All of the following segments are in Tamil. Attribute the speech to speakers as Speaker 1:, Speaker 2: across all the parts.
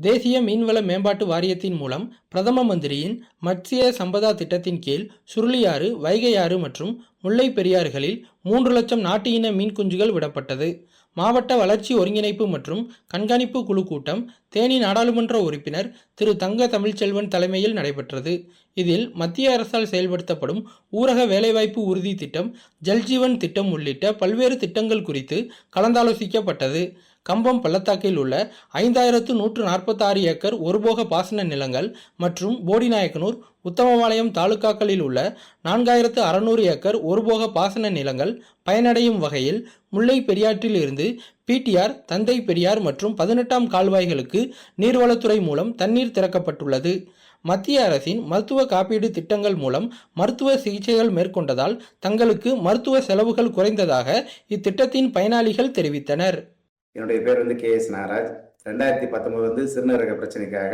Speaker 1: தேசிய மீன்வள மேம்பாட்டு வாரியத்தின் மூலம் பிரதம மந்திரியின் மத்ஸ்ய சம்பதா திட்டத்தின் கீழ் சுருளியாறு வைகையாறு மற்றும் முல்லை பெரியாறுகளில் மூன்று லட்சம் நாட்டு இன மீன் குஞ்சுகள் விடப்பட்டது. மாவட்ட வளர்ச்சி ஒருங்கிணைப்பு மற்றும் கண்காணிப்பு குழு கூட்டம் தேனி நாடாளுமன்ற உறுப்பினர் திரு தங்க தமிழ்ச்செல்வன் தலைமையில் நடைபெற்றது. இதில் மத்திய அரசால் செயல்படுத்தப்படும் ஊரக வேலைவாய்ப்பு உறுதி திட்டம் ஜல்ஜீவன் திட்டம் உள்ளிட்ட பல்வேறு திட்டங்கள் குறித்து கலந்தாலோசிக்கப்பட்டது. கம்பம் பள்ளத்தாக்கில் உள்ள ஐந்தாயிரத்து நூற்று நாற்பத்தாறு ஏக்கர் ஒருபோக பாசன நிலங்கள் மற்றும் போடிநாயக்கனூர் உத்தமபாளையம் தாலுகாக்களில் உள்ள நான்காயிரத்து அறநூறு ஏக்கர் ஒருபோக பாசன நிலங்கள் பயனடையும் வகையில் முல்லை பெரியாற்றில் இருந்து பிடிஆர் தந்தை பெரியார் மற்றும் பதினெட்டாம் கால்வாய்களுக்கு நீர்வளத்துறை மூலம் தண்ணீர் திறக்கப்பட்டுள்ளது. மத்திய அரசின் மருத்துவ காப்பீடு திட்டங்கள் மூலம் மருத்துவ சிகிச்சைகள் மேற்கொண்டதால் தங்களுக்கு மருத்துவ செலவுகள் குறைந்ததாக இத்திட்டத்தின் பயனாளிகள் தெரிவித்தனர்.
Speaker 2: என்னுடைய பேர் வந்து கே எஸ் நாகராஜ் ரெண்டாயிரத்தி பத்தொம்போது வந்து சிறுநீரக பிரச்சனைக்காக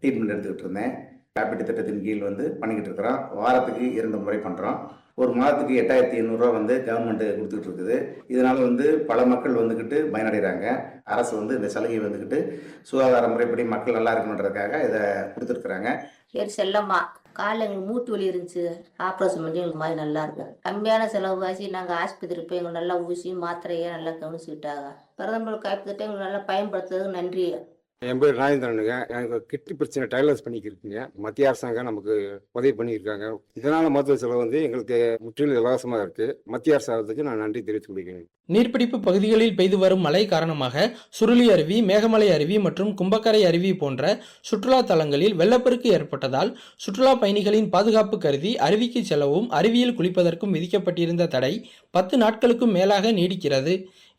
Speaker 2: ட்ரீட்மெண்ட் எடுத்துக்கிட்டு இருந்தேன். காப்பீட்டு திட்டத்தின் கீழ் வந்து பண்ணிக்கிட்டு இருக்கிறோம். வாரத்துக்கு இரண்டு முறை பண்ணுறோம் ஒரு மாதத்துக்கு எட்டாயிரத்தி எண்ணூறுரூவா வந்து கவர்மெண்ட்டு கொடுத்துட்டு இருக்குது. இதனால் வந்து பல மக்கள் வந்துக்கிட்டு பயனடைகிறாங்க அரசு வந்து இந்த சலுகை வந்துக்கிட்டு சுகாதார முறைப்படி மக்கள் நல்லா இருக்கணுன்றதுக்காக இதை கொடுத்துருக்குறாங்க.
Speaker 3: பேர் செல்லம்மா. காலில் எங்களுக்கு மூட்டு வலி இருந்துச்சு. ஆப்ரேஷன் பண்ணி எங்களுக்கு மாதிரி நல்லா இருக்கும் கம்மியான செலவு காசி நாங்கள் ஆஸ்பத்திரி போய் எங்களுக்கு நல்லா ஊசி மாத்திரையே நல்லா கவனிச்சுக்கிட்டாங்க. பிரதமர் காப்பீட்டு எங்களுக்கு நல்லா பயன்படுத்துறதுக்கு நன்றி.
Speaker 4: என் பேர் ராஜேந்திரனுங்க. எனக்கு கிட்னி பிரச்சனை டைலர்ஸ் பண்ணிக்கிருக்குங்க. மத்திய அரசாங்கம் நமக்கு உதவி பண்ணியிருக்காங்க. இதனால மருத்துவ செலவு வந்து எங்களுக்கு முற்றிலும் இலவசமாக இருக்கு. மத்திய அரசாங்கத்துக்கு நான் நன்றி தெரிவித்துக் கொள்கிறேன்.
Speaker 1: நீர்பிடிப்பு பகுதிகளில் பெய்து வரும் மழை காரணமாக சுருளி அருவி மேகமலை அருவி மற்றும் கும்பக்கரை அருவி போன்ற சுற்றுலா தலங்களில் வெள்ளப்பெருக்கு ஏற்பட்டதால் சுற்றுலா பயணிகளின் பாதுகாப்பு கருதி அருவிக்கு செல்லவும் அருவியில் குளிப்பதற்கும் விதிக்கப்பட்டிருந்த தடை பத்து நாட்களுக்கும் மேலாக நீடிக்கிறது.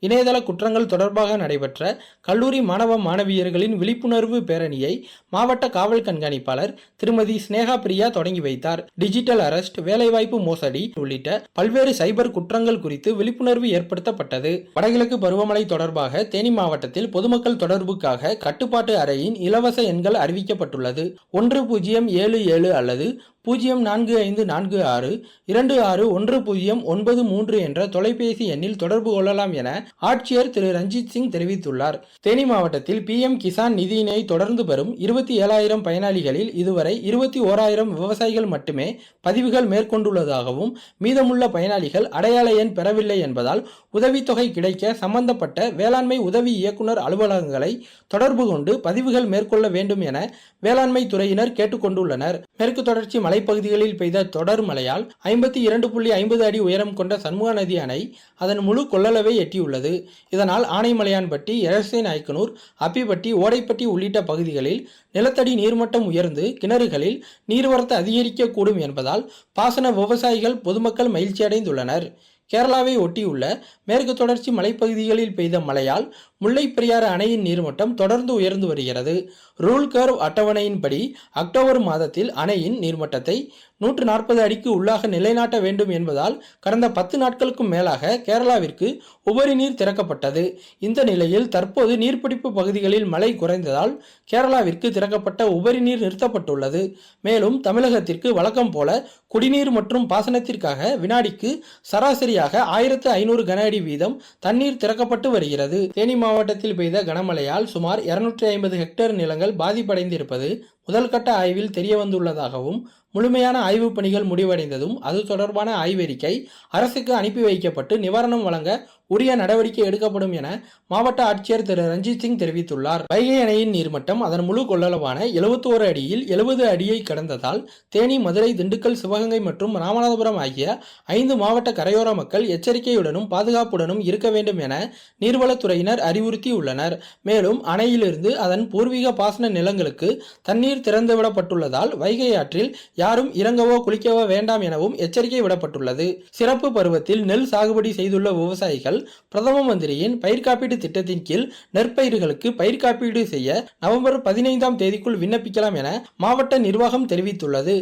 Speaker 1: இணையதள குற்றங்கள் தொடர்பாக நடைபெற்ற கல்லூரி மாணவ மாணவியர்களின் விழிப்புணர்வு பேரணியை மாவட்ட காவல் கண்காணிப்பாளர் திருமதி ஸ்னேகா பிரியா தொடங்கி வைத்தார். டிஜிட்டல் அரெஸ்ட் வேலைவாய்ப்பு மோசடி உள்ளிட்ட பல்வேறு சைபர் குற்றங்கள் குறித்து விழிப்புணர்வு ஏற்படுத்தப்பட்டது. வடகிழக்கு பருவமழை தொடர்பாக தேனி மாவட்டத்தில் பொதுமக்கள் தொடர்புக்காக கட்டுப்பாட்டு அறையின் இலவச எண்கள் அறிவிக்கப்பட்டுள்ளது. ஒன்று பூஜ்ஜியம் ஏழு ஏழு அல்லது பூஜ்ஜியம் நான்கு ஐந்து நான்கு ஆறு இரண்டு ஆறு ஒன்று பூஜ்ஜியம் ஒன்பது மூன்று என்ற தொலைபேசி எண்ணில் தொடர்பு கொள்ளலாம் என ஆட்சியர் திரு. ரஞ்சித் சிங் தெரிவித்துள்ளார். தேனி மாவட்டத்தில் பிஎம் கிசான் நிதியினை தொடர்ந்து பெறும் இருபத்தி ஏழாயிரம் பயனாளிகளில் இதுவரை இருபத்தி ஓராயிரம் விவசாயிகள் மட்டுமே பதிவுகள் மேற்கொண்டுள்ளதாகவும் மீதமுள்ள பயனாளிகள் அடையாள எண் பெறவில்லை என்பதால் உதவித்தொகை கிடைக்க சம்பந்தப்பட்ட வேளாண்மை உதவி இயக்குனர் அலுவலகங்களை தொடர்பு கொண்டு பதிவுகள் மேற்கொள்ள வேண்டும் என வேளாண்மை துறையினர் கேட்டுக்கொண்டுள்ளனர். மேற்கு தொடர்ச்சி மலைப்பகுதிகளில் பெய்த தொடர் மழையால் ஐம்பத்தி இரண்டு புள்ளி ஐம்பது அடி உயரம் கொண்ட சண்முகா நதி அணை அதன் முழு கொள்ளளவை எட்டியுள்ளது. இதனால் ஆனைமலையான்பட்டி எரசை நாயக்கனூர் அப்பிப்பட்டி ஓடைப்பட்டி உள்ளிட்ட பகுதிகளில் நிலத்தடி நீர்மட்டம் உயர்ந்து கிணறுகளில் நீர்வரத்து அதிகரிக்கக்கூடும் என்பதால் பாசன விவசாயிகள் பொதுமக்கள் மகிழ்ச்சியடைந்துள்ளனர். கேரளாவை ஒட்டியுள்ள மேற்கு தொடர்ச்சி மலைப்பகுதிகளில் பெய்த மழையால் முல்லைப்பெரியாறு அணையின் நீர்மட்டம் தொடர்ந்து உயர்ந்து வருகிறது. ரூல் கர்வ் அட்டவணையின்படி அக்டோபர் மாதத்தில் அணையின் நீர்மட்டத்தை நூற்று நாற்பது அடிக்கு உள்ளாக நிலைநாட்ட வேண்டும் என்பதால் கடந்த பத்து நாட்களுக்கும் மேலாக கேரளாவிற்கு உபரி நீர் திறக்கப்பட்டது. இந்த நிலையில் தற்போது நீர்பிடிப்பு பகுதிகளில் மழை குறைந்ததால் கேரளாவிற்கு திறக்கப்பட்ட உபரி நீர் நிறுத்தப்பட்டுள்ளது. மேலும் தமிழகத்திற்கு வழக்கம் போல குடிநீர் மற்றும் பாசனத்திற்காக வினாடிக்கு சராசரியாக ஆயிரத்து ஐநூறு கன அடி வீதம் தண்ணீர் திறக்கப்பட்டு வருகிறது. தேனி மாவட்டத்தில் பெய்த கனமழையால் சுமார் இருநூற்றி ஐம்பது ஹெக்டேர் நிலங்கள் பாதிப்படைந்திருப்பது முதல்கட்ட ஆய்வில் தெரியவந்துள்ளதாகவும் முழுமையான ஆய்வுப் பணிகள் முடிவடைந்ததும் அது தொடர்பான ஆய்வறிக்கை அரசுக்கு அனுப்பி வைக்கப்பட்டு நிவாரணம் வழங்க உரிய நடவடிக்கை எடுக்கப்படும் என மாவட்ட ஆட்சியர் திரு. ரஞ்சித் சிங் தெரிவித்துள்ளார். வைகை அணையின் நீர்மட்டம் அதன் முழு கொள்ளளவான 71 அடியில் எழுபது அடியை கடந்ததால் தேனி மதுரை திண்டுக்கல் சிவகங்கை மற்றும் ராமநாதபுரம் ஆகிய ஐந்து மாவட்ட கரையோர மக்கள் எச்சரிக்கையுடனும் பாதுகாப்புடனும் இருக்க வேண்டும் என நீர்வளத்துறையினர் அறிவுறுத்தியுள்ளனர். மேலும் அணையிலிருந்து அதன் பூர்வீக பாசன நிலங்களுக்கு தண்ணீர் திறந்துவிடப்பட்டுள்ளதால் வைகை ஆற்றில் யாரும் இறங்கவோ குளிக்கவோ வேண்டாம் எனவும் எச்சரிக்கை விடப்பட்டுள்ளது. சிறப்பு பருவத்தில் நெல் சாகுபடி செய்துள்ள விவசாயிகள் பிரதம மந்திரியின் பயிர் காப்பீடு திட்டத்தின் கீழ் நெற்பயிர்களுக்கு பயிர் காப்பீடு செய்ய நவம்பர் பதினைந்தாம் தேதிக்குள் விண்ணப்பிக்கலாம் என மாவட்ட நிர்வாகம் தெரிவித்துள்ளது.